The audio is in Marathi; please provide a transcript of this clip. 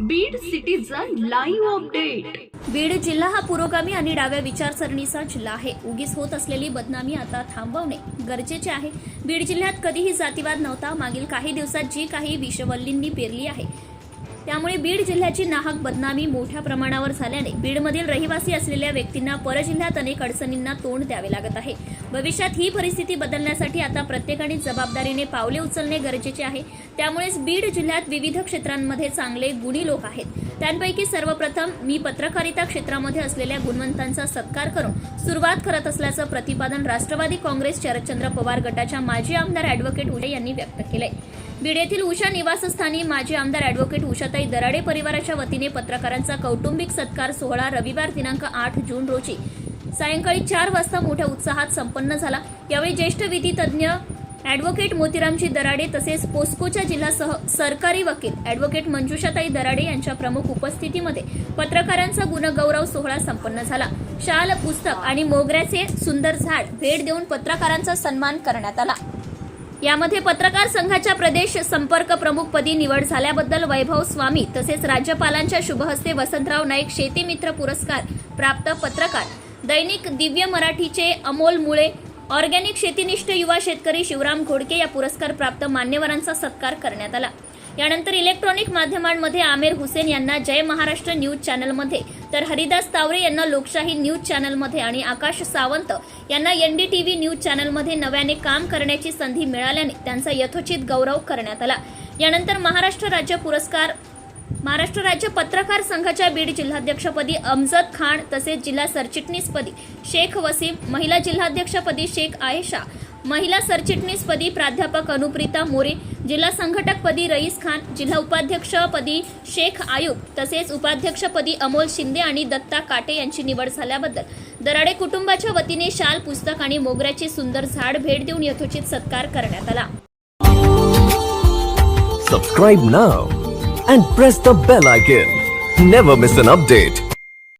Beed citizen live update Beed जिल्हा हा पुरोगामी आणि डाव्या विचारसरणीचा जिल्हा आहे. उगीच होत असलेली बदनामी आता थांबवणे गरजेचे आहे. बीड जिल्ह्यात कधीही जातीवाद नव्हता. मागील काही दिवसात जी काही विषवल्लींनी पेरली आहे त्यामुळे बीड जिल्ह्याची नाहक बदनामी मोठ्या प्रमाणावर झाल्याने बीडमधील रहिवासी असलेल्या व्यक्तींना परजिल्ह्यात अनेक अडचणींना तोंड द्यावे लागत आहे. भविष्यात ही परिस्थिती बदलण्यासाठी आता प्रत्येकाने जबाबदारीने पावले उचलणे गरजेचे आहे. त्यामुळेच बीड जिल्ह्यात विविध क्षेत्रांमध्ये चांगले गुणी लोक आहेत. त्यांपैकी सर्वप्रथम मी पत्रकारिता क्षेत्रामध्ये असलेल्या गुणवंतांचा सत्कार करून सुरुवात करत असल्याचं प्रतिपादन राष्ट्रवादी काँग्रेस शरदचंद्र पवार गटाच्या माजी आमदार अॅडव्होकेट उदय यांनी व्यक्त केलंय. बीड येथील उषा निवासस्थानी माजी आमदार अॅडव्होकेट उषाताई दराडे परिवाराच्या वतीने पत्रकारांचा कौटुंबिक सत्कार सोहळा रविवार दिनांक आठ जून रोजी सायंकाळी चार वाजता मोठ्या उत्साहात संपन्न झाला. यावेळी ज्येष्ठ विधीतज्ञ तज्ज्ञ मोतीरामजी दराडे तसेच पोस्कोच्या जिल्हा सह सरकारी वकील ॲडव्होकेट मंजुषाताई दराडे यांच्या प्रमुख उपस्थितीमध्ये पत्रकारांचा गुणगौरव सोहळा संपन्न झाला. शाल पुस्तक आणि मोगऱ्याचे सुंदर झाड भेट देऊन पत्रकारांचा सन्मान करण्यात आला. यामध्ये पत्रकार संघाच्या प्रदेश संपर्क प्रमुखपदी निवड झाल्याबद्दल वैभव स्वामी तसेच राज्यपालांच्या शुभहस्ते वसंतराव नाईक शेतीमित्र पुरस्कार प्राप्त पत्रकार दैनिक दिव्य मराठीचे अमोल मुळे ऑर्गॅनिक शेतीनिष्ठ युवा शेतकरी शिवराम घोडके या पुरस्कार प्राप्त मान्यवरांचा सत्कार करण्यात आला. यानंतर इलेक्ट्रॉनिक माध्यमांमध्ये आमिर हुसेन यांना जय महाराष्ट्र न्यूज चॅनलमध्ये तर हरिदास तावरे यांना लोकशाही न्यूज चॅनलमध्ये आणि आकाश सावंत यांना एनडीटीव्ही न्यूज चॅनलमध्ये नव्याने काम करण्याची संधी मिळाल्याने त्यांचा यथोचित गौरव करण्यात आला. यानंतर महाराष्ट्र राज्य पुरस्कार महाराष्ट्र राज्य पत्रकार संघाच्या बीड जिल्हाध्यक्षपदी अमजद खान तसेच जिल्हा सरचिटणीसपदी शेख वसीम महिला जिल्हाध्यक्षपदी शेख आयशा महिला सरचिटणीसपदी प्राध्यापक अनुप्रिता मोरे जिल्हा संघटकपदी रईस खान जिल्हा उपाध्यक्षपदी शेख आयुब तसेच उपाध्यक्षपदी अमोल शिंदे आणि दत्ता काटे यांची निवड झाल्याबद्दल. दराडे कुटुंबाच्या वतीने शाल पुस्तक आणि मोगऱ्याचे सुंदर झाड भेट देऊन यथोचित सत्कार करण्यात आला. Subscribe now and press the bell icon never miss an update